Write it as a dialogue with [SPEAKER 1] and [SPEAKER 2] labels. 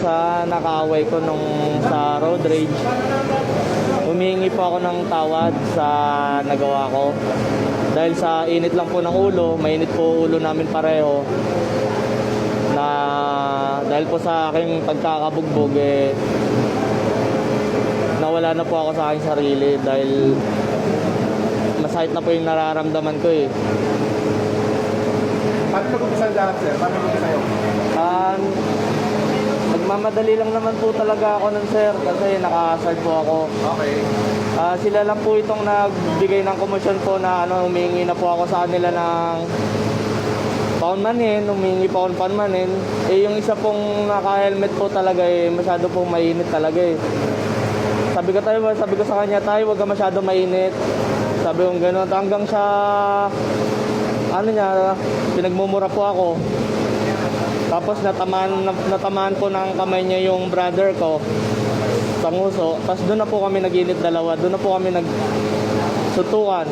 [SPEAKER 1] sa nakaaway ko nung sa road rage. Humihingi po ako ng tawad sa nagawa ko. Dahil sa init lang po ng ulo, mainit po ulo namin pareho. Na dahil po sa aking pagkakabugbog eh nawala na po ako sa aking sarili dahil masakit na po yung nararamdaman ko eh.
[SPEAKER 2] Paano nag-umpisa lahat, sir? Paano nag-umpisa yun?
[SPEAKER 1] Nagmamadali lang naman po talaga ako nun sir kasi naka-start po ako.
[SPEAKER 2] Okay.
[SPEAKER 1] Ah, sila lang po itong nagbigay ng komisyon po na ano, humingi na po ako sa kanila ng paunmanin, humingi pa ako ng paunmanin. Eh yung isa pong naka-helmet po talaga eh, masyado pong mainit talaga eh. Sabi ko tayo, sabi ko sa kanya tayo, wag ka masyado mainit. Sabi ko gano'n, hanggang sa ano niya, pinagmumura po ako. Tapos natamaan, natamaan po ng kamay niya yung brother ko sa nguso. Tapos doon na po kami naginit dalawa. Doon na po kami nagsutukan.